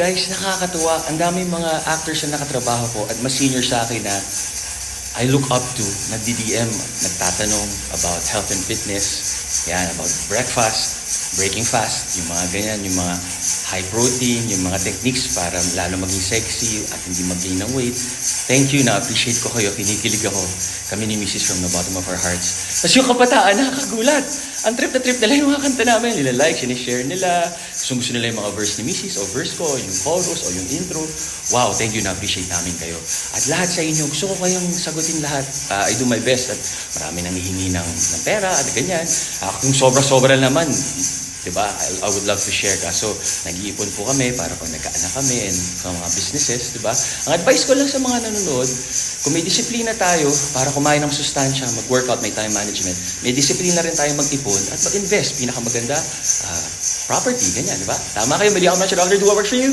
guys, nakakatuwa. Ang daming mga actors na nakatrabaho ko at mas senior sa akin na I look up to, nagdi-DM, nagtatanong about health and fitness, yan, about breakfast, breaking fast, yung mga ganyan, yung mga high protein, yung mga techniques para lalo maging sexy at hindi mag-gain ng weight. Thank you, na-appreciate ko kayo, kinikilig ako. Kami ni Mrs. from the bottom of our hearts. Tapos yung kabataan, nakakagulat. Ang trip na trip nila yung mga kanta namin. Nila like, sinishare nila. Gusto gusto nila yung mga verse ni Mrs. o verse ko, yung chorus o yung intro. Wow, thank you, na-appreciate namin kayo. At lahat sa inyo, gusto ko kayong sagutin lahat. Ah, I do my best at marami nang hihingi ng, ng pera at ganyan. Uh, kung sobra-sobra naman, Diba? I, I would love to share. Kaso, nag-iipon po kami para pag nagkaanak kami and sa mga businesses, diba? Ang advice ko lang sa mga nanonood, kung may disiplina tayo para kumain ng sustansya, mag-workout, may time management, may disiplina rin tayo mag-ipon at mag-invest. Pinakamaganda, ah, property, ganyan, diba? Tama kayo, mali ako man siya, Dr. Do what works for you.